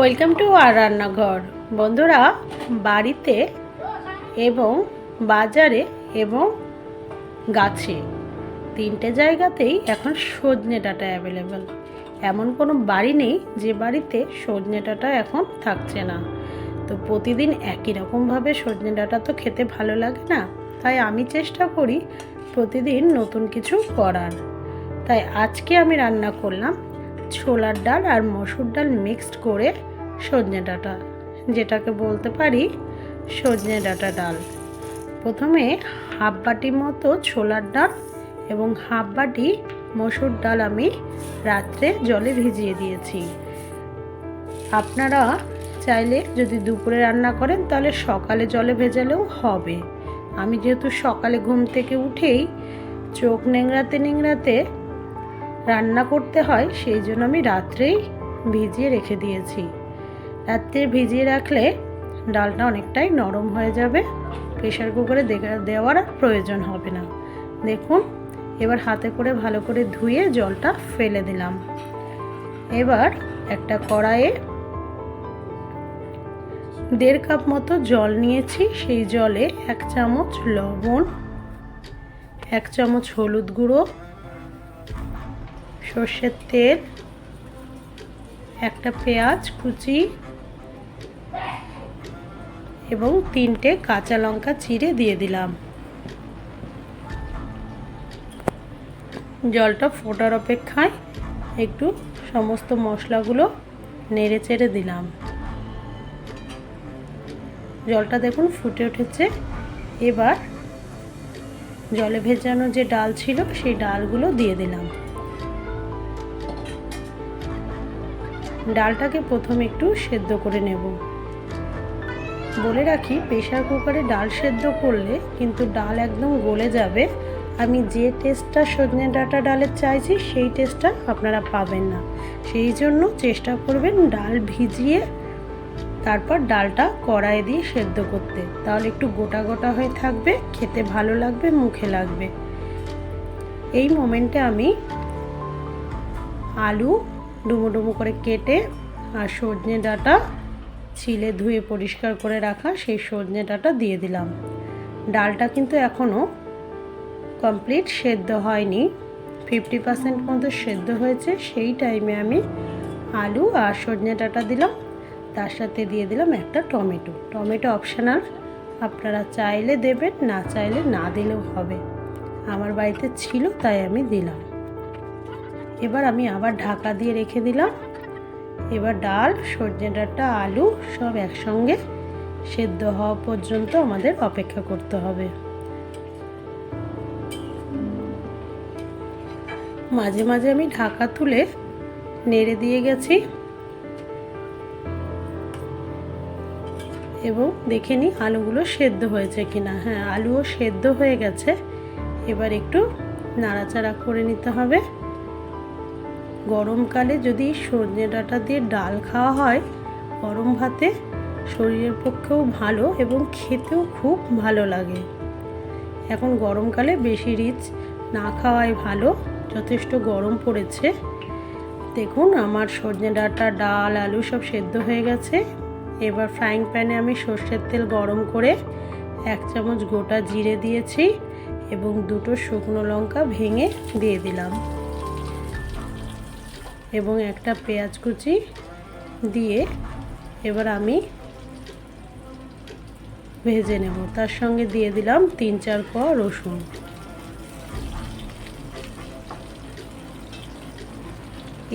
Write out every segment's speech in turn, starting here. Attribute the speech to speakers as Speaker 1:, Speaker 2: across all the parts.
Speaker 1: Welcome to আর রান্নাঘর। বন্ধুরা, বাড়িতে এবং বাজারে এবং গাছে তিনটে জায়গাতেই এখন সজনে ডাটা অ্যাভেলেবেল এমন কোনো বাড়ি নেই যে বাড়িতে সজনে ডাটা এখন থাকছে না। তো প্রতিদিন একই রকমভাবে সজনে ডাঁটা তো খেতে ভালো লাগে না। তাই আমি চেষ্টা করি প্রতিদিন নতুন কিছু করার। তাই আজকে আমি রান্না করলাম ছোলার ডাল আর মসুর ডাল মিক্সড করে সজনে ডাঁটা, যেটাকে বলতে পারি সজনে ডাঁটা ডাল। প্রথমে হাফ বাটি মতো ছোলার ডাল এবং হাফ বাটি মসুর ডাল আমি রাত্রে জলে ভিজিয়ে দিয়েছি। আপনারা চাইলে যদি দুপুরে রান্না করেন, তাহলে সকালে জলে ভেজালেও হবে। আমি যেহেতু সকালে ঘুম থেকে উঠেই চোখ নেংড়াতে নেংড়াতে রান্না করতে হয়, সেই জন্য আমি রাত্রেই ভিজিয়ে রেখে দিয়েছি। রাত্রে ভিজিয়ে রাখলে ডালটা অনেকটাই নরম হয়ে যাবে প্রেশার কুকারে দেওয়ার প্রয়োজন হবে না। দেখুন, এবার হাতে করে ভালো করে ধুয়ে জলটা ফেলে দিলাম। এবার একটা কড়াইয়ে দেড় কাপ মতো জল নিয়েছি, সেই জলে এক চামচ লবণ, এক চামচ হলুদ গুঁড়ো সর্ষের তেল, একটা পেঁয়াজ, কুচি এবং তিনটে কাঁচা লঙ্কা চিড়ে দিয়ে দিলাম। জলটা ফোটার অপেক্ষায় একটু সমস্ত মশলাগুলো নেড়ে চেড়ে দিলাম। জলটা দেখুন ফুটে উঠেছে। এবার জলে ভেজানো যে ডাল ছিল, সেই ডালগুলো দিয়ে দিলাম। ডালটাকে প্রথমে একটু সেদ্ধ করে নেব। বলে রাখি প্রেশার কুকারে ডাল সেদ্ধ করলে কিন্তু ডাল একদম গলে যাবে। আমি যে টেস্টটা সজনে ডাঁটা ডালের চাইছি, সেই টেস্টটা আপনারা পাবেন না। সেই জন্য চেষ্টা করবেন ডাল ভিজিয়ে তারপর ডালটা কড়াই দিয়ে সেদ্ধ করতে। তাহলে একটু গোটা গোটা হয়ে থাকবে, খেতে ভালো লাগবে, মুখে লাগবে। এই মোমেন্টে আমি আলু ডুমো ডুমো করে কেটে আর সজনে ডাঁটা ছিলে ধুয়ে পরিষ্কার করে রাখা, সেই সজনে ডাঁটা দিয়ে দিলাম। ডালটা কিন্তু এখনও কমপ্লিট সেদ্ধ হয়নি। ফিফটি পার্সেন্ট মতো সেদ্ধ হয়েছে। সেই টাইমে আমি আলু আর সজনে ডাঁটা দিলাম। তার সাথে দিয়ে দিলাম একটা টমেটো। টমেটো অপশানাল আপনারা চাইলে দেবেন, না চাইলে না দিলেও হবে। আমার বাড়িতে ছিল, তাই আমি দিলাম। এবার আমি আবার ঢাকা দিয়ে রেখে দিলাম। এবার ডাল, সজনে ডাঁটা, আলু সব একসঙ্গে সেদ্ধ হওয়া পর্যন্ত আমাদের অপেক্ষা করতে হবে। মাঝে মাঝে আমি ঢাকা তুলে নেড়ে দিয়ে গেছি। এবং দেখে নিই আলুগুলো সেদ্ধ হয়েছে কিনা। হ্যাঁ আলুও সেদ্ধ হয়ে গেছে। এবার একটু নাড়াচাড়া করে নিতে হবে। গরমকালে যদি সজনে ডাঁটা দিয়ে ডাল খাওয়া হয়, গরম ভাতে শরীরের পক্ষেও ভালো এবং খেতেও খুব ভালো লাগে। এখন গরমকালে বেশি রিচ না খাওয়াই ভালো, যথেষ্ট গরম পড়েছে। দেখুন, আমার সজনে ডাঁটা, ডাল, আলু সব সেদ্ধ হয়ে গেছে। এবার ফ্রাইং প্যানে আমি সর্ষের তেল গরম করে এক চামচ গোটা জিরে দিয়েছি এবং দুটো শুকনো লঙ্কা ভেঙে দিয়ে দিলাম। এবং একটা পেঁয়াজ কুচি দিয়ে এবার আমি ভেজে নেব। তার সঙ্গে দিয়ে দিলাম তিন চার কোয়া রসুন।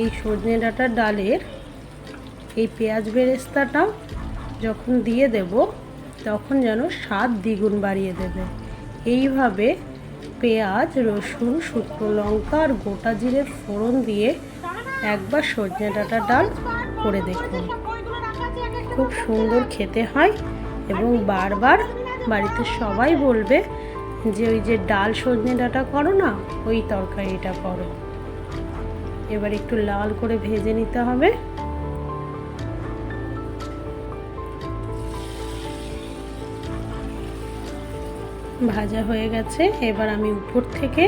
Speaker 1: এই সজনে ডাঁটার ডালের এই পেঁয়াজ বেরেস্তাটা যখন দিয়ে দেব, তখন যেন স্বাদ দ্বিগুণ বাড়িয়ে দেবে। এইভাবে পেঁয়াজ, রসুন, শুকনো লঙ্কা আর গোটা জিরের ফোড়ন দিয়ে একবার সজনে ডাঁটা ডাল করে দেখুন। খুব সুন্দর খেতে হয় এবং বারবার বাড়িতে সবাই বলবে যে ওই যে ডাল সজনে ডাঁটা করো না, ওই তরকারিটা করো। এবার একটু লাল করে ভেজে নিতে হবে। ভাজা হয়ে গেছে, এবার আমি উপর থেকে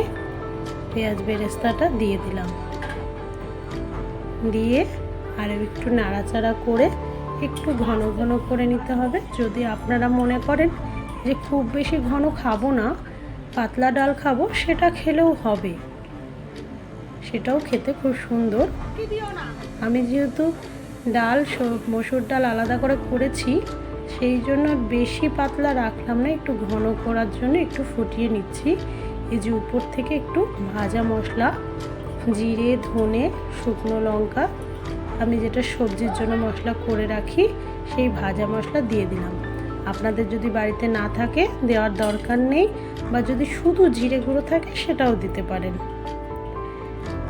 Speaker 1: পেঁয়াজ বেরেস্তাটা দিয়ে দিলাম। দিয়ে আর একটু নাড়াচাড়া করে একটু ঘন ঘন করে নিতে হবে। যদি আপনারা মনে করেন যে খুব বেশি ঘন খাব না, পাতলা ডাল খাব, সেটা খেলেও হবে। সেটাও খেতে খুব সুন্দর। আমি যেহেতু ডাল মসুর ডাল আলাদা করে করেছি, সেই জন্য বেশি পাতলা রাখলাম না, একটু ঘন করার জন্য একটু ফুটিয়ে নিচ্ছি। এই যে উপর থেকে একটু ভাজা মশলা জিরে, ধনে, শুকনো লঙ্কা। আমি যেটা সবজির জন্য মশলা করে রাখি, সেই ভাজা মশলা দিয়ে দিলাম। আপনাদের যদি বাড়িতে না থাকে, দেওয়ার দরকার নেই, বা যদি শুধু জিরে গুঁড়ো থাকে, সেটাও দিতে পারেন।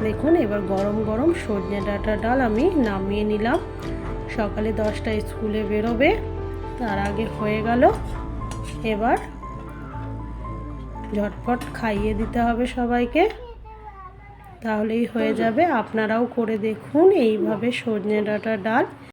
Speaker 1: দেখুন, এবার গরম গরম সজনে ডাঁটা ডাল আমি নামিয়ে নিলাম। সকালে দশটায় স্কুলে বেরোবে, তার আগে হয়ে গেল। এবার ঝটপট খাইয়ে দিতে হবে সবাইকে। তাহলেই হয়ে যাবে। আপনারাও করে দেখুন এইভাবে সজনে ডাটা ডাল।